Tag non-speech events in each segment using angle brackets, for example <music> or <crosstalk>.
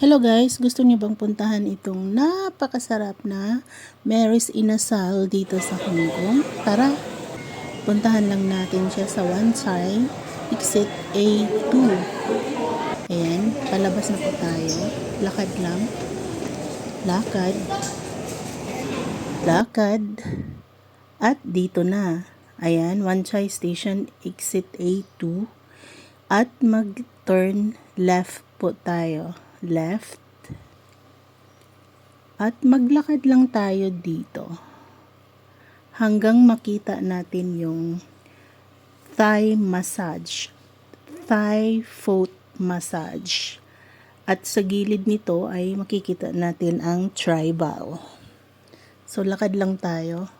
Hello guys, gusto niyo bang puntahan itong napakasarap na Mary's Inasal dito sa Hong Kong? Tara, puntahan lang natin siya sa one side, exit A2. Ayan, palabas na po tayo. Lakad lang. Lakad. Lakad. At dito na. Ayan, one side station, exit A2. At mag-turn left po tayo. Left. At maglakad lang tayo dito. Hanggang makita natin yung thigh massage. Thigh foot massage. At sa gilid nito ay makikita natin ang tribal. So, lakad lang tayo.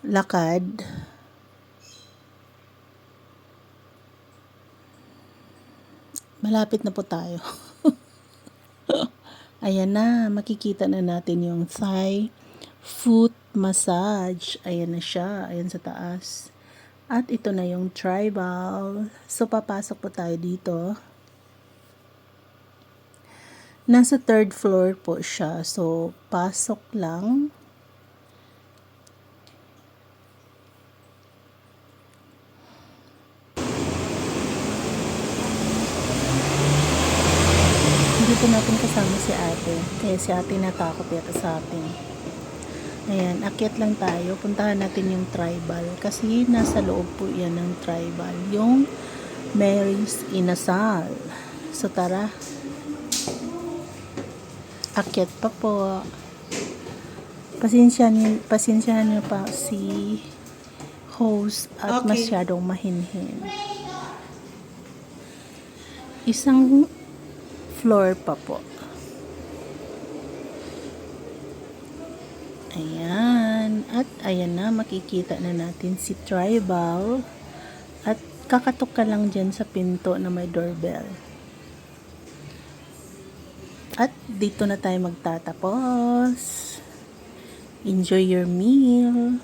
Lakad. Malapit na po tayo. <laughs> Ayan na, makikita na natin yung thigh foot massage. Ayan na siya, ayan sa taas. At ito na yung tribal. So, papasok po tayo dito. Nasa third floor po siya. So, pasok lang. Hindi po natin kasama si ate. Kaya si ate natakot yata sa atin. Ayan, akyat lang tayo. Puntahan natin yung tribal. Kasi nasa loob po yan ng tribal. Yung Mary's Inasal. So tara. Akyat pa po. Pasensya niyo, pasensya niyo pa si host at Okay. masyadong mahinhin. Isang floor pa po. Ayan. At ayan na, makikita na natin si Tribal. At kakatok ka lang dyan sa pinto na may doorbell. At dito na tayo magtatapos. Enjoy your meal.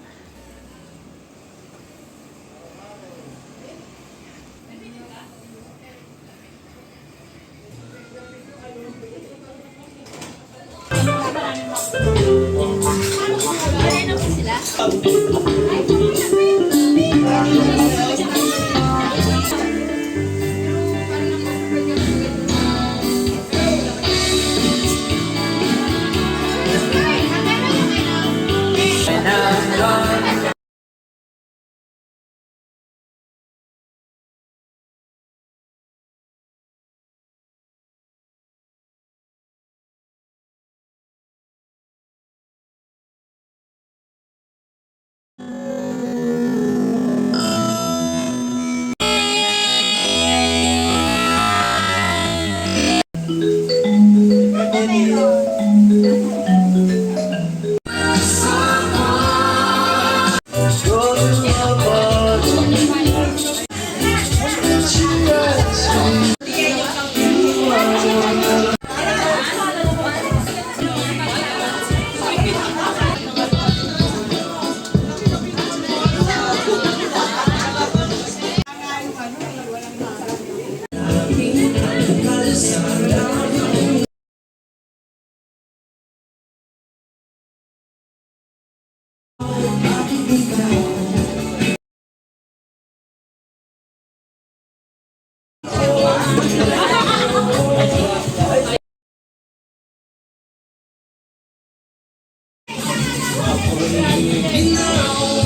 啊 <laughs> i'm coming Now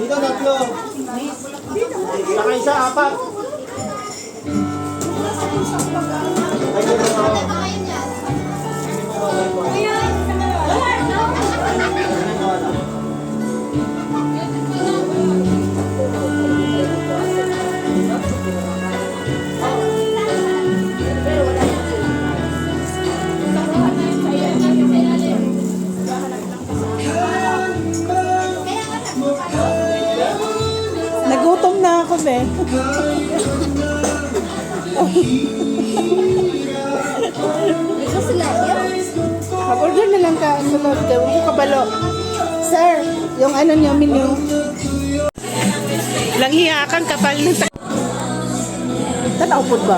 Dito tatlo. Saka isa, apat. Na ako, be. Mag-order na lang ka sa loob. Huwag ko kabalo. Sir, yung ano niyo, menu. Lang hiya kang kapal ng ta- Tanaw po ba?